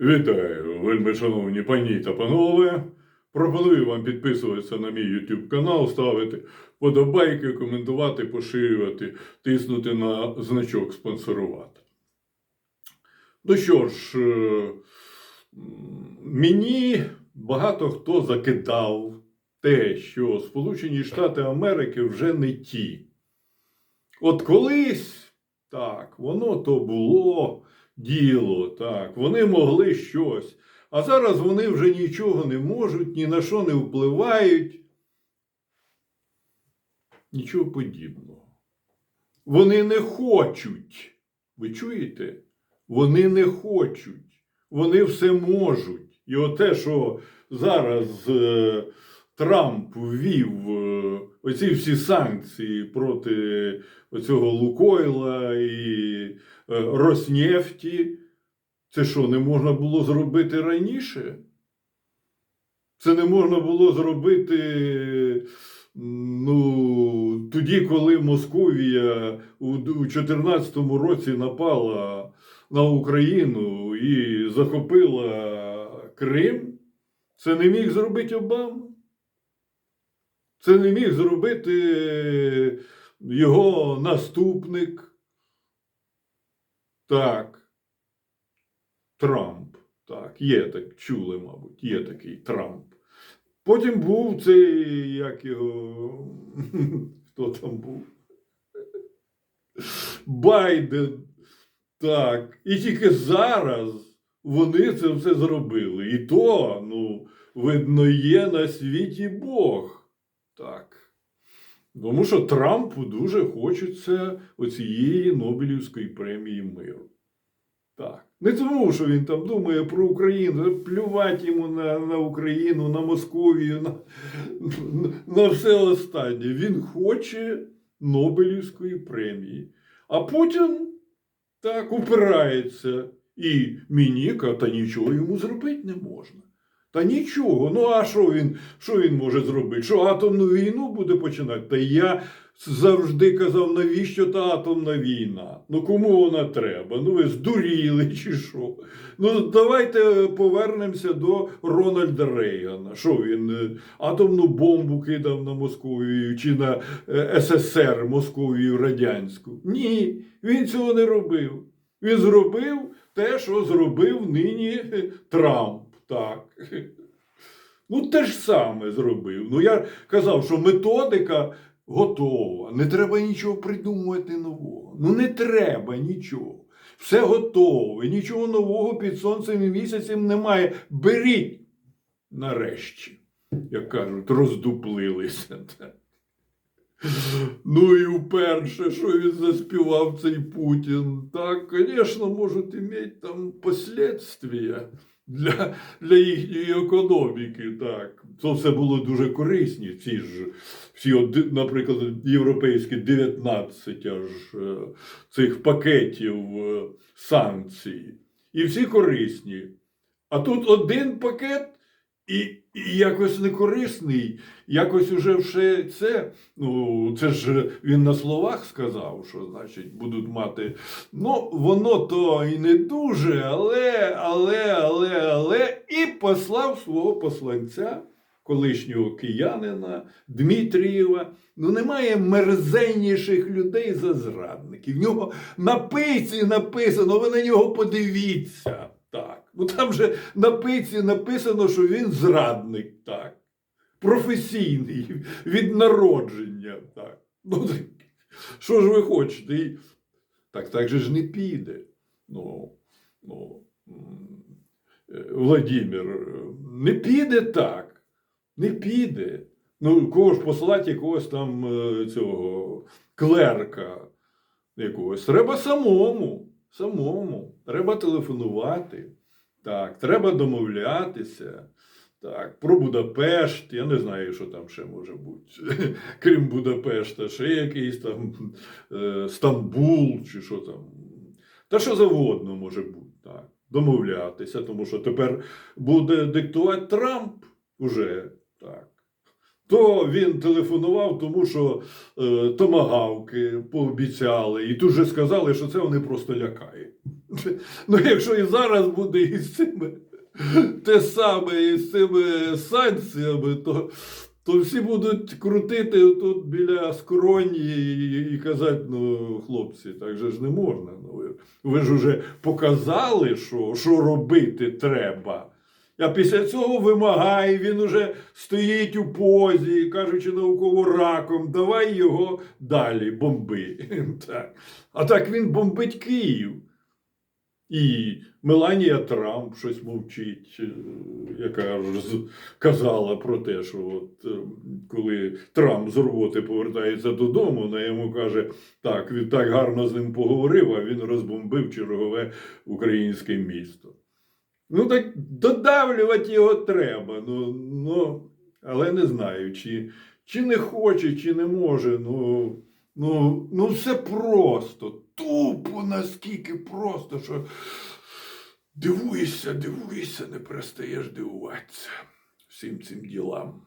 Вітаю, вельми шановні пані та панове. Пропоную вам підписуватися на мій YouTube канал, ставити подобайки, коментувати, поширювати, тиснути на значок спонсорувати. Ну що ж, е, мені багато хто закидав те, що Сполучені Штати Америки вже не ті. От колись, так, воно то було діло, так, вони могли щось. А зараз вони вже нічого не можуть, ні на що не впливають. Нічого подібного. Вони не хочуть. Ви чуєте? Вони не хочуть. Вони все можуть. І оте, що зараз е, Трамп ввів е, оці всі санкції проти оцього Лукойла і е, Роснефті, це що, не можна було зробити раніше? Це не можна було зробити ну, тоді, коли Московія у 2014 році напала на Україну і захопила Крим. Це не міг зробити Обама. Це не міг зробити його наступник. Так. Трамп. Так, є так, чули, мабуть, є такий Трамп. Потім був цей, як його, хто там був? Байден. Так. І тільки зараз вони це все зробили. І то, ну, видно, є на світі Бог. Так. Тому що Трампу дуже хочеться оцієї Нобелівської премії миру. Так. Не тому, що він там думає про Україну, плювати йому на, на Україну, на Московію, на, на все останнє. Він хоче Нобелівської премії. А Путін так упирається. І Мініка, та нічого йому зробити не можна. Та нічого. Ну а що він, що він може зробити? Що атомну війну буде починати? Та я завжди казав, навіщо та атомна війна? Ну кому вона треба? Ну ви здуріли чи що? Ну давайте повернемося до Рональда Рейгана. Що він е, атомну бомбу кидав на Московію чи на е, СССР Московію радянську? Ні, він цього не робив. Він зробив те, що зробив нині Трамп. Так. Ну, те ж саме зробив. Ну, я казав, що методика готова. Не треба нічого придумувати нового. Ну, не треба нічого. Все готове, нічого нового під сонцем і місяцем немає. Беріть нарешті, як кажуть, роздуплилися. Ну і вперше, що він заспівав цей Путін, так, звісно, можуть іметь там последствия для, для їхньої економіки. Так. Це все було дуже корисні. Ці ж всі, наприклад, європейські 19 аж е, цих пакетів е, санкцій. І всі корисні. А тут один пакет. І, і якось не корисний, якось уже все це. Ну, це ж він на словах сказав, що значить будуть мати. Ну, воно то і не дуже, але, але, але, але, і послав свого посланця, колишнього киянина Дмитрієва. Ну, немає мерзенніших людей за зрадників. В нього на пиці написано, ви на нього подивіться. Ну там же на пиці написано, що він зрадник, так. Професійний, від народження. так. Ну, так, що ж ви хочете? Так так же ж не піде. Ну, ну, Владимир, не піде так. Не піде. Ну, кого ж послати якогось там е, цього клерка якогось. Треба самому. Самому. Треба телефонувати. Так, треба домовлятися. Так, про Будапешт. Я не знаю, що там ще може бути. Крім Будапешта, ще якийсь там е, Стамбул чи що там. Та що завгодно може бути. Так. Домовлятися, тому що тепер буде диктувати Трамп уже. Так. То він телефонував, тому що е, томагавки пообіцяли, і тут же сказали, що це вони просто лякають. Ну, якщо і зараз буде із цими те саме із цими санкціями, то, то всі будуть крутити тут біля скроні і, і казати: ну, хлопці, так же ж не можна. Ну, ви, ви ж уже показали, що, що робити треба. А після цього вимагає, він уже стоїть у позі, кажучи науково раком, давай його далі бомби. Так. А так він бомбить Київ. І Меланія Трамп щось мовчить, е, яка ж казала про те, що от, е, коли Трамп з роботи повертається додому, вона йому каже, так, він так гарно з ним поговорив, а він розбомбив чергове українське місто. Ну так додавлювати його треба. Ну, ну, але не знаю, чи, чи не хоче, чи не може. Ну, ну, ну все просто. Тупо наскільки просто, що дивуєшся, дивуєшся, не перестаєш дивуватися всім цим ділам.